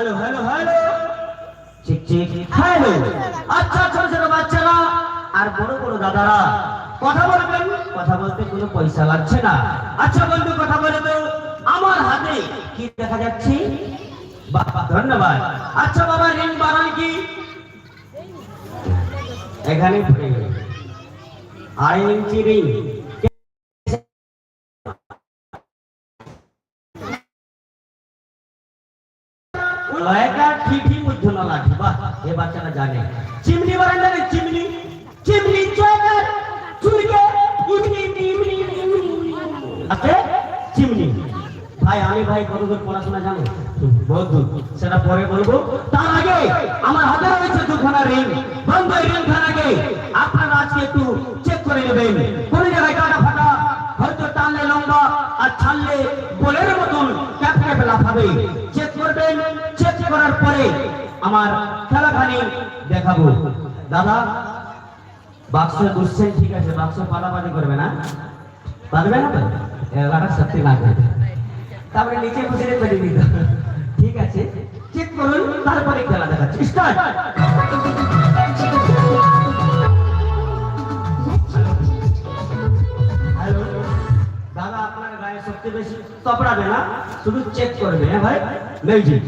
Check hello hello ঠিক ঠিক hello আচ্ছা ছোট ছোট বাচ্চারা আর বড় বড় দাদারা, কথা বলবেন? কথা বলতে কোনো পয়সা লাগছে না। আচ্ছা বন্ধু, কথা বলে তো আমার হাতে কি দেখা যাচ্ছে? বাবা ধন্যবাদ। আচ্ছা বাবা রিং বানান কি? এখানে পড়ে গেল। আড়াই ইঞ্চি রিং লয়টা ঠিকই মধ্যে না লাঠি বাহ, এ বাচ্চারা জানে। চিমনি বারান্দা রে চিমনি চিমনি চয়কার চুলকে ইমনি ইমনি ইমনি আছে? চিমনি। ভাই, আমি ভাই কতদূর পড়াশোনা জানো? বহুত সেটা পরে বলব। তার আগে আমার হাতে রয়েছে দুখানা রিং বন্ধ রিং খানাকে আপনারা আজকে একটু চেক করে নেবেন। কোন জায়গায় কাটা ফাটা, হয়তো টানলে লম্বা আর ছাড়লে বলের মতন ক্যাপ ক্যাপ লাফাবে। চেক করবেন চেক করার পরে আমার খেলাখানি দেখাবো। দাদা, বাক্স বুঝছেন ঠিক আছে, বাক্স পালাপালি করবে না? পারবে না তো? এলাকা সত্যি লাগবে। তারপরে নিচে বসে ঠিক আছে চেক করুন, তারপরে খেলা দেখাচ্ছি। স্টার্ট! দাদা, আপনার গায়ে সবচেয়ে বেশি তপড়াবে না? শুধু চেক করবে হ্যাঁ ভাই? মিউজিক